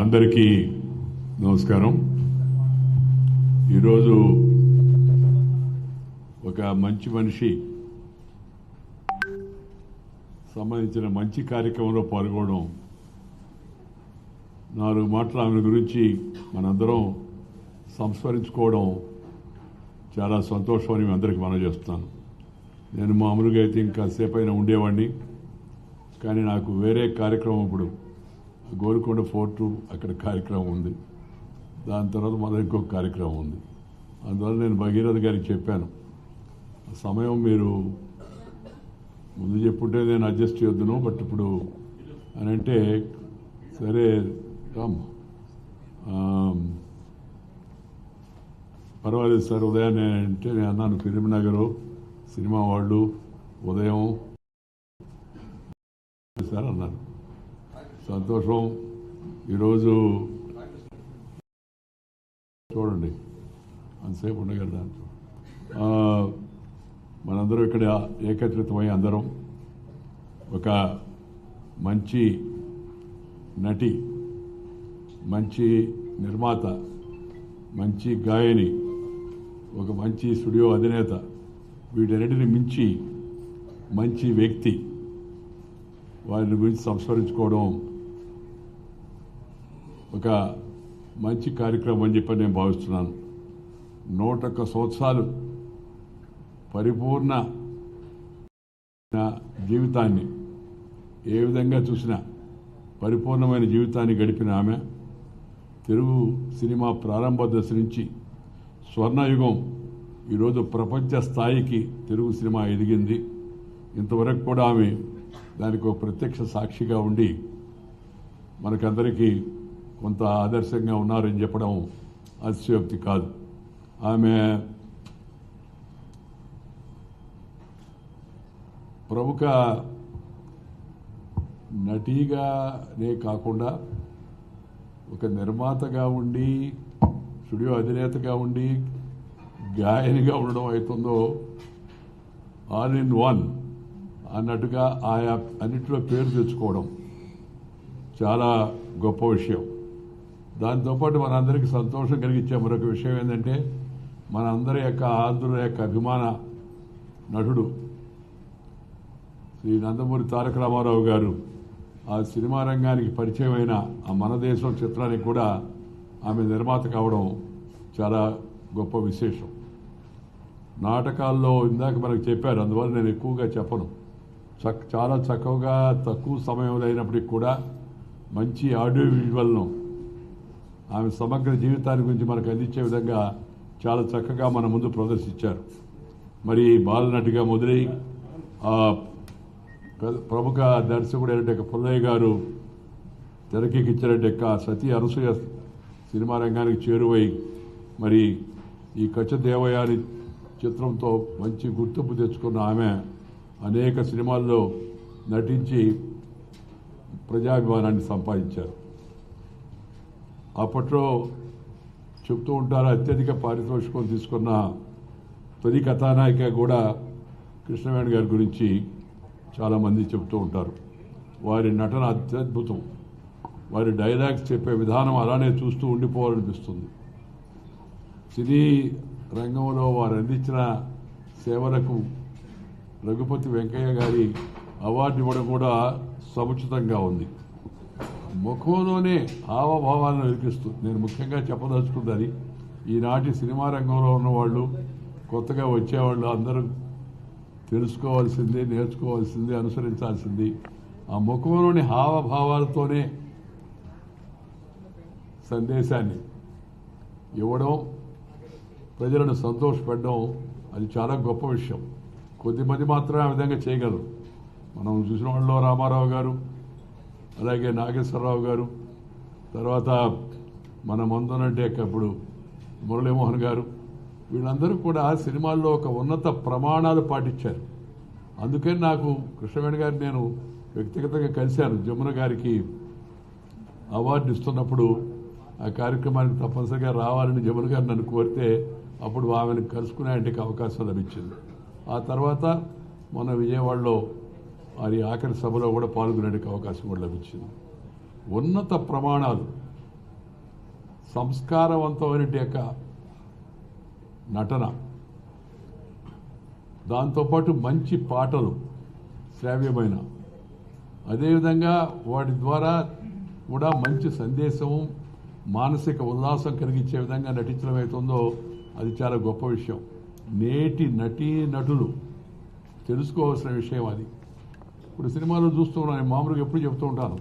అందరికీ నమస్కారం. ఈరోజు ఒక మంచి మనిషి సంబంధించిన మంచి కార్యక్రమంలో పాల్గొనడం నాలుగు మాటలు ఆమె గురించి మనందరం సంస్మరించుకోవడం చాలా సంతోషం అని మీ అందరికీ మనం చేస్తున్నాను. నేను మామూలుగా అయితే ఇంకా సేపైనా ఉండేవాడిని. కానీ నాకు వేరే కార్యక్రమం ఇప్పుడు గోల్కొండ ఫోర్టు అక్కడ కార్యక్రమం ఉంది. దాని తర్వాత మళ్ళీ ఇంకొక కార్యక్రమం ఉంది. అందువల్ల నేను భగీరథ గారికి చెప్పాను. సమయం మీరు ముందు చెప్పుంటే నేను అడ్జస్ట్ చేయొద్దును బట్ ఇప్పుడు అని అంటే సరే రామ్ పర్వాలేదు సార్ ఉదయాన్నే అంటే నేను అన్నాను. ఫిలింనగరు సినిమా వాళ్ళు ఉదయం సార్ అన్నారు. సంతోషం. ఈరోజు చూడండి. అంతసేపు ఉండగలరు దాంట్లో మనందరం ఇక్కడ ఏకత్రితమై అందరం ఒక మంచి నటి మంచి నిర్మాత మంచి గాయని ఒక మంచి స్టూడియో అధినేత వీటన్నిటిని మించి మంచి వ్యక్తి వారిని గురించి సంస్మరించుకోవడం ఒక మంచి కార్యక్రమం అని చెప్పి నేను భావిస్తున్నాను. నూట ఒక్క సంవత్సరాలు పరిపూర్ణ జీవితాన్ని ఏ విధంగా చూసినా పరిపూర్ణమైన జీవితాన్ని గడిపిన ఆమె. తెలుగు సినిమా ప్రారంభ దశ నుంచి స్వర్ణయుగం. ఈరోజు ప్రపంచ స్థాయికి తెలుగు సినిమా ఎదిగింది. ఇంతవరకు కూడా ఆమె దానికి ఒక ప్రత్యక్ష సాక్షిగా ఉండి మనకందరికీ కొంత ఆదర్శంగా ఉన్నారని చెప్పడం అతిశయోక్తి కాదు. ఆమె ప్రముఖ నటీగానే కాకుండా ఒక నిర్మాతగా ఉండి స్టూడియో అధినేతగా ఉండి గాయనిగా ఉండడం అవుతుందో ఆల్ ఇన్ వన్ అన్నట్టుగా ఆయా అన్నిటిలో పేరు తెచ్చుకోవడం చాలా గొప్ప విషయం. దాంతోపాటు మనందరికీ సంతోషం కలిగించే మరొక విషయం ఏంటంటే మనందరి యొక్క ఆదుల యొక్క అభిమాన నటుడు శ్రీ నందమూరి తారక రామారావు గారు ఆ సినిమా రంగానికి పరిచయమైన ఆ మన దేశం చిత్రానికి కూడా ఆమె నిర్మాత కావడం చాలా గొప్ప విశేషం. నాటకాల్లో ఇందాక మనకు చెప్పారు అందువల్ల నేను ఎక్కువగా చెప్పను. చక్ చాలా చక్కగా తక్కువ సమయంలో అయినప్పటికీ కూడా మంచి ఆడియో విజువల్ను ఆమె సమగ్ర జీవితాన్ని గురించి మనకు అందించే విధంగా చాలా చక్కగా మన ముందు ప్రదర్శించారు. మరి బాలనటిగా మొదలై ఆ ప్రముఖ దర్శకుడు అయినట్టు పుల్లయ్య గారు తెరకెక్కించినట్టు సతీ అనసూయ సినిమా రంగానికి చేరువై మరి ఈ కచ్చ దేవయాని చిత్రంతో మంచి గుర్తింపు తెచ్చుకున్న ఆమె అనేక సినిమాల్లో నటించి ప్రజాభిమానాన్ని సంపాదించారు. అప్పట్లో చెప్తూ ఉంటారు అత్యధిక పారితోషికం తీసుకున్న తొలి కథానాయిక కూడా కృష్ణవేణి గారి గురించి చాలామంది చెప్తూ ఉంటారు. వారి నటన అత్యద్భుతం. వారి డైలాగ్స్ చెప్పే విధానం అలానే చూస్తూ ఉండిపోవాలనిపిస్తుంది. సినీ రంగంలో వారు అందించిన సేవలకు రఘుపతి వెంకయ్య గారి అవార్డు ఇవ్వడం కూడా సముచితంగా ఉంది. ముఖంలోనే హావభావాలను వెలికిస్తూ నేను ముఖ్యంగా చెప్పదలుచుకున్నది ఈనాటి సినిమా రంగంలో ఉన్నవాళ్ళు కొత్తగా వచ్చేవాళ్ళు అందరూ తెలుసుకోవాల్సింది నేర్చుకోవాల్సింది అనుసరించాల్సింది. ఆ ముఖంలోని హావభావాలతోనే సందేశాన్ని. ఇవ్వడం ప్రజలను సంతోషపెట్టడం అది చాలా గొప్ప విషయం. కొద్దిమంది మాత్రమే ఆ విధంగా చేయగలరు. మనం చూసిన వాళ్ళలో రామారావు గారు అలాగే నాగేశ్వరరావు గారు తర్వాత మన మందునంటే ఇప్పుడు మురళీమోహన్ గారు వీళ్ళందరూ కూడా సినిమాల్లో ఒక ఉన్నత ప్రమాణాలు పాటించారు. అందుకని నాకు కృష్ణవేణి గారిని నేను వ్యక్తిగతంగా కలిశాను. జమున గారికి అవార్డు ఇస్తున్నప్పుడు ఆ కార్యక్రమానికి తప్పనిసరిగా రావాలని జమున్ గారు నన్ను కోరితే అప్పుడు ఆమెను కలుసుకునేందుకు అవకాశం లభించింది. ఆ తర్వాత మన విజయవాడలో వారి ఆఖరి సభలో కూడా పాల్గొనేందుకు అవకాశం కూడా లభించింది. ఉన్నత ప్రమాణాలు సంస్కారవంతమైన యొక్క నటన. దాంతోపాటు మంచి పాటలు శ్రావ్యమైన. అదేవిధంగా వాటి ద్వారా కూడా మంచి సందేశము మానసిక ఉల్లాసం కలిగించే విధంగా నటించడం అవుతుందో అది చాలా గొప్ప విషయం. నేటి నటీ నటులు తెలుసుకోవాల్సిన విషయం అది. ఇప్పుడు సినిమాలో చూస్తున్నాను నేను మామూలుగా ఎప్పుడు చెప్తూ ఉంటాను.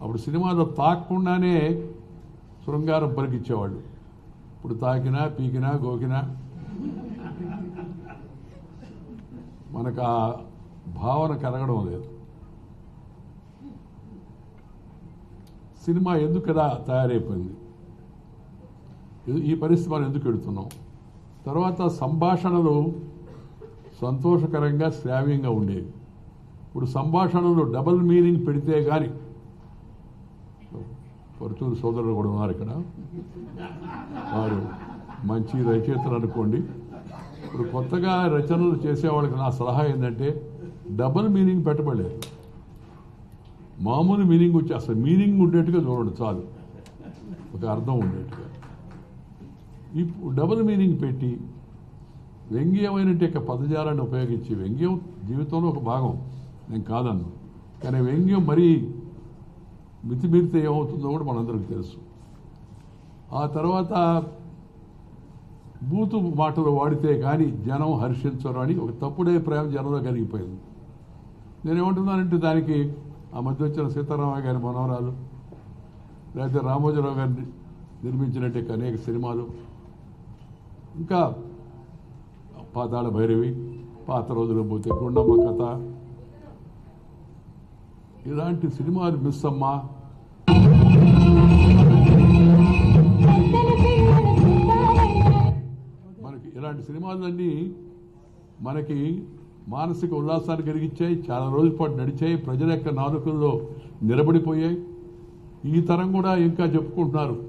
అప్పుడు సినిమాలో తాకకుండానే శృంగారం పలికిచ్చేవాళ్ళు ఇప్పుడు తాకినా పీకినా గోకినా మనకు ఆ భావన కలగడం లేదు. సినిమా ఎందుకు కదా తయారైపోయింది? ఈ పరిస్థితి మనం ఎందుకు పెడుతున్నాం తర్వాత సంభాషణలు సంతోషకరంగా శ్రావ్యంగా ఉండేవి. ఇప్పుడు సంభాషణలు డబుల్ మీనింగ్ పెడితే కానీ పరుచూరు సోదరులు కూడా ఉన్నారు ఇక్కడ. వారు మంచి రచయితలు అనుకోండి. ఇప్పుడు కొత్తగా రచనలు చేసేవాళ్ళకి నా సలహా ఏంటంటే డబుల్ మీనింగ్ పెట్టబడలేదు. మామూలు మీనింగ్ వచ్చి అసలు మీనింగ్ ఉండేట్టుగా చూడండి చాలు. ఒక అర్థం ఉండేట్టుగా. ఇప్పుడు డబుల్ మీనింగ్ పెట్టి వ్యంగ్యమైన యొక్క పదజాలాన్ని ఉపయోగించి వ్యంగ్యం జీవితంలో ఒక భాగం. నేను కాదన్ను. కానీ వ్యంగ్యం మరీ మితిమీరితే ఏమవుతుందో కూడా మనందరికీ తెలుసు. ఆ తర్వాత బూతు మాటలు వాడితే కానీ జనం హర్షించరు అని ఒక తప్పుడే ప్రేమ జనంలో కలిగిపోయింది. నేనేమంటున్నానంటే దానికి ఆ మధ్య వచ్చిన సీతారామయ్య గారి మనవరాలు లేకపోతే రామోజీరావు గారిని నిర్మించినట్టు అనేక సినిమాలు ఇంకా పాతాళ భైరవి పాత రోజులు పోతే గుండమ్మ కథ. ఇలాంటి సినిమాలు మిస్ అమ్మా. మనకి ఇలాంటి సినిమాలన్నీ మనకి మానసిక ఉల్లాసాన్ని కలిగించాయి చాలా రోజుల పాటు నడిచాయి ప్రజల యొక్క నాలుకల్లో నిలబడిపోయాయి. ఈ తరం కూడా ఇంకా చెప్పుకుంటున్నారు.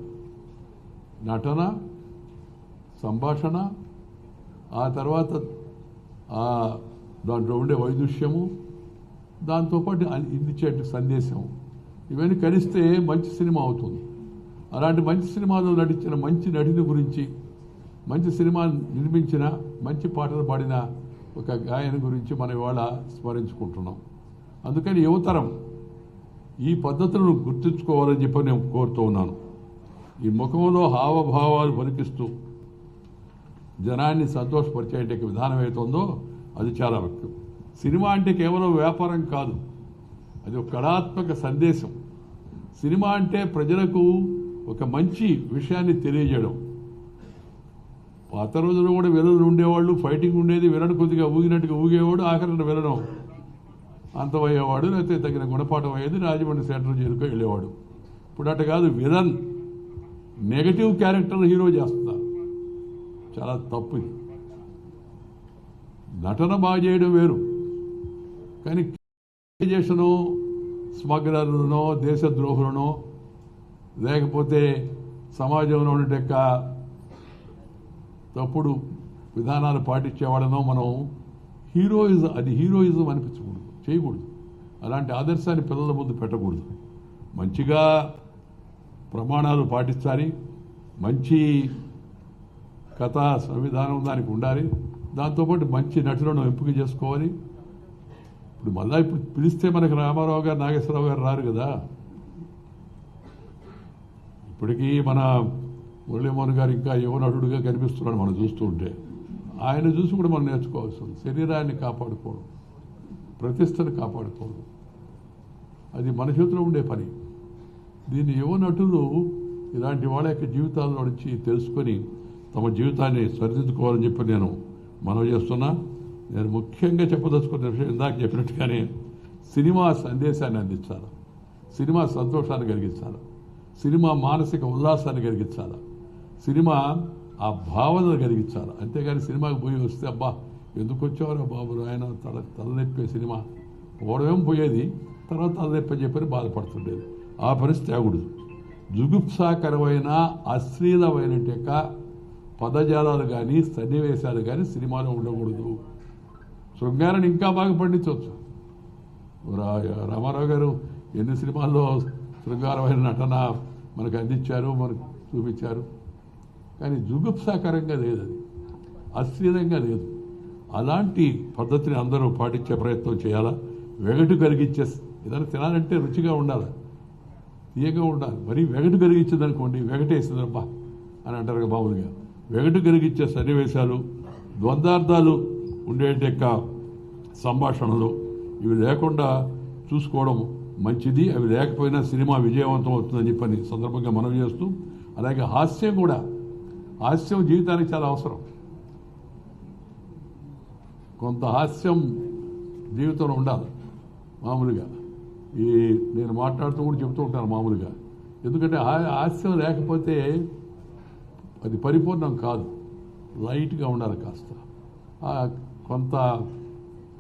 నటన? సంభాషణ ఆ తర్వాత దాంట్లో ఉండే వైదుష్యము దాంతోపాటు ఇందిచ్చే సందేశం ఇవన్నీ కలిస్తే మంచి సినిమా అవుతుంది. అలాంటి మంచి సినిమాలో నటించిన మంచి నటిని గురించి మంచి సినిమా నిర్మించిన మంచి పాటలు పాడిన ఒక గాయని గురించి మనం ఇవాళ స్మరించుకుంటున్నాం. అందుకని యువతరం ఈ పద్ధతులను గుర్తుంచుకోవాలని చెప్పి నేను కోరుతూ ఉన్నాను. ఈ ముఖంలో హావభావాలు పలికిస్తూ జనాన్ని సంతోషపరిచే విధానం ఏతుందో అది చాలా ముఖ్యం. సినిమా అంటే కేవలం వ్యాపారం కాదు అది ఒక కళాత్మక సందేశం. సినిమా అంటే ప్రజలకు ఒక మంచి విషయాన్ని తెలియజేయడం. పాత రోజుల్లో కూడా విలన్లు ఉండేవాళ్ళు ఫైటింగ్ ఉండేది విలన్ కొద్దిగా ఊగినట్టుగా ఊగేవాడు ఆఖరణ విలనం అంతమయ్యేవాడు లేకపోతే తగిన గుణపాఠం అయ్యేది రాజమండ్రి సెంటర్ చేరుకో వెళ్ళేవాడు. ఇప్పుడు అటు కాదు విలన్ నెగటివ్ క్యారెక్టర్ హీరో చేస్తున్నారు చాలా తప్పు నటన బాగా చేయడం వేరు. కానీ చేసను స్మగ్లర్లనో దేశద్రోహులను లేకపోతే సమాజంలో ఉండే యొక్క తప్పుడు విధానాలు పాటించేవాడనో మనం హీరోయిజం అది హీరోయిజం అనిపించకూడదు చేయకూడదు. అలాంటి ఆదర్శాన్ని పిల్లల ముందు పెట్టకూడదు. మంచిగా ప్రమాణాలు పాటించాలి. మంచి కథా సంవిధానం దానికి ఉండాలి. దాంతోపాటు మంచి నటులను ఎంపిక చేసుకోవాలి. ఇప్పుడు మళ్ళీ ఇప్పుడు పిలిస్తే మనకి రామారావు గారు నాగేశ్వరరావు గారు రారు కదా. ఇప్పటికీ మన మురళీమోహన్ గారు ఇంకా యువ నటుడుగా కనిపిస్తున్నాడు మనం చూస్తూ ఉంటే. ఆయన చూసి కూడా మనం నేర్చుకోవాల్సి ఉంది. శరీరాన్ని కాపాడుకోవడం ప్రతిష్టను కాపాడుకోవడం. అది మన చేతిలో ఉండే పని. దీన్ని యువ నటులు ఇలాంటి వాళ్ళ యొక్క జీవితాల్లో నుంచి తెలుసుకొని తమ జీవితాన్ని సరిదిద్దుకోవాలని చెప్పి నేను మనవి చేస్తున్నా. నేను ముఖ్యంగా చెప్పదలుచుకున్న విషయం ఇందాక చెప్పినట్టుగానే సినిమా సందేశాన్ని అందించాలి. సినిమా సంతోషాన్ని కలిగించాలి. సినిమా మానసిక ఉల్లాసాన్ని కలిగించాలి. సినిమా ఆ భావనను కలిగించాలి. అంతేగాని సినిమాకి పోయి వస్తే అబ్బా ఎందుకు వచ్చేవారు బాబు ఆయన తల తలనొప్పే సినిమా. ఓడమేం పోయేది? తర్వాత తలనొప్పి అని చెప్పని బాధపడుతుండేది. ఆ పరిస్థితి తేకూడదు. జుగుప్సాకరమైన అశ్లీలమైన యొక్క పదజాలాలు కానీ సన్నివేశాలు కానీ సినిమాలో ఉండకూడదు. శృంగారాన్ని ఇంకా బాగా పండించవచ్చు. రా- రామారావు గారు ఎన్ని సినిమాల్లో శృంగారమైన నటన మనకు అందించారు మనకు చూపించారు. కానీ జుగుప్సాకరంగా లేదు అది. అశ్లీలంగా లేదు. అలాంటి పద్ధతిని అందరూ పాటించే ప్రయత్నం చేయాలా? వెగటు కలిగించే ఏదైనా తినాలంటే రుచిగా ఉండాలి? తీయగా ఉండాలి. మరీ వెగటు కలిగించింది వెగటేసిందమ్మా వెగటేసిందబ్బా అని అంటారు మామూలుగా వెగటు కలిగించే సన్నివేశాలు ద్వంద్వార్థాలు ఉండేటి యొక్క సంభాషణలు ఇవి లేకుండా చూసుకోవడం మంచిది. అవి లేకపోయినా సినిమా విజయవంతం అవుతుందని చెప్పని సందర్భంగా మనం చేస్తూ అలాగే హాస్యం కూడా. హాస్యం జీవితానికి చాలా అవసరం. కొంత హాస్యం జీవితంలో ఉండాలి మామూలుగా. ఈ నేను మాట్లాడుతూ కూడా చెప్తూ ఉంటాను మామూలుగా. ఎందుకంటే హా- హాస్యం లేకపోతే అది పరిపూర్ణం కాదు. లైట్గా ఉండాలి కాస్త. కొంత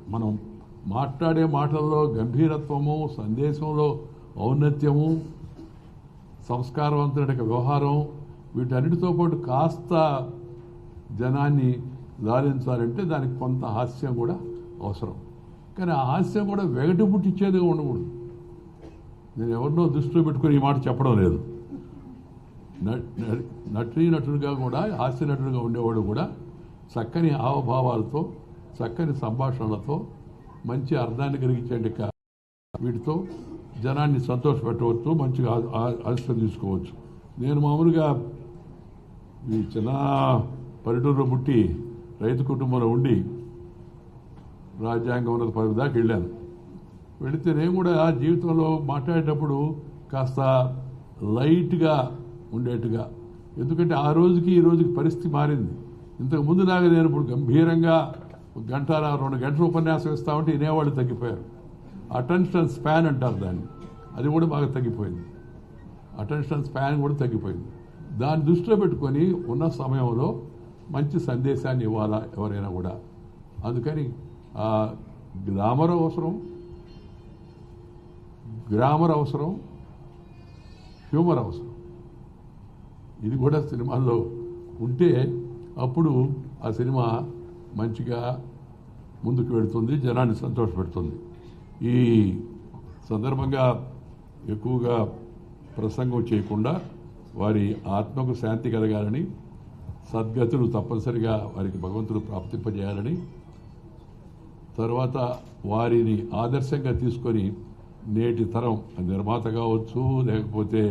మనం మాట్లాడే మాటల్లో గంభీరత్వము సందేశంలో ఔన్నత్యము సంస్కారవంతుడి వ్యవహారం వీటన్నిటితో పాటు కాస్త జనాన్ని లాలించాలంటే దానికి కొంత హాస్యం కూడా అవసరం. కానీ ఆ హాస్యం కూడా వెగటు పుట్టించేదిగా ఉండకూడదు. నేను ఎవరినో దృష్టిలో పెట్టుకుని ఈ మాట చెప్పడం లేదు. నటీ నటుడిగా కూడా హాస్య నటుడుగా ఉండేవాడు కూడా చక్కని హావభావాలతో చక్కని సంభాషణలతో మంచి అర్థాన్ని కలిగించే వీటితో జనాన్ని సంతోషపెట్టవచ్చు మంచిగా ఆ- తీసుకోవచ్చు. నేను మామూలుగా ఈ చిన్న పల్లెటూరులో పుట్టి రైతు కుటుంబంలో ఉండి రాజ్యాంగం ఉన్నత పదవి దాకా వెళ్ళాను. వెళితే నేను కూడా జీవితంలో మాట్లాడేటప్పుడు కాస్త లైట్గా ఉండేట్టుగా. ఎందుకంటే ఆ రోజుకి ఈ రోజుకి పరిస్థితి మారింది. ఇంతకు ముందు నాకు నేను ఇప్పుడు గంభీరంగా గంట రెండు గంటల ఉపన్యాసం ఇస్తా ఉంటే వినేవాళ్ళు తగ్గిపోయారు. అటెన్షన్ స్పాన్ అంటారు దాన్ని. అది కూడా బాగా తగ్గిపోయింది. అటెన్షన్ స్పాన్ కూడా తగ్గిపోయింది. దాన్ని దృష్టిలో పెట్టుకొని ఉన్న సమయంలో మంచి సందేశాన్ని ఇవ్వాలా ఎవరైనా కూడా. అందుకని ఆ అవసరం గ్రామర్ అవసరం హ్యూమర్ అవసరం. ఇది కూడా సినిమాల్లో ఉంటే అప్పుడు ఆ సినిమా మంచిగా ముందుకు వెళుతుంది జనాన్ని సంతోషపెడుతుంది. ఈ సందర్భంగా ఎక్కువగా ప్రసంగం చేయకుండా వారి ఆత్మకు శాంతి కలగాలని సద్గతులు తప్పనిసరిగా వారికి భగవంతుడు ప్రాప్తింపజేయాలని తర్వాత వారిని ఆదర్శంగా తీసుకొని నేటి తరం నిర్మాత కావచ్చు లేకపోతే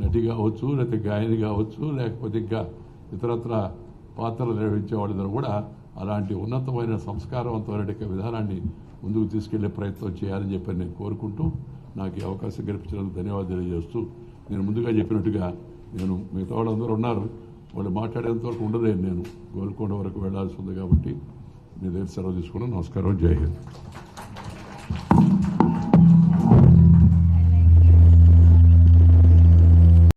నటి కావచ్చు లేకపోతే గాయని కావచ్చు లేకపోతే ఇంకా ఇతరత్ర పాత్రలు నిర్వహించే వాళ్ళందరూ కూడా అలాంటి ఉన్నతమైన సంస్కారవంతమైన యొక్క విధానాన్ని ముందుకు తీసుకెళ్ళే ప్రయత్నం చేయాలని చెప్పి నేను కోరుకుంటూ నాకు ఈ అవకాశం కల్పించినందుకు ధన్యవాదాలు తెలియజేస్తూ నేను ముందుగా చెప్పినట్టుగా నేను మిగతా వాళ్ళందరూ ఉన్నారు. వాళ్ళు మాట్లాడేంత వరకు ఉండలేను నేను. గోల్కొండ వరకు వెళ్ళాల్సి ఉంది కాబట్టి మీ దగ్గర సెలవు తీసుకున్నాను. నమస్కారం. జై హింద్.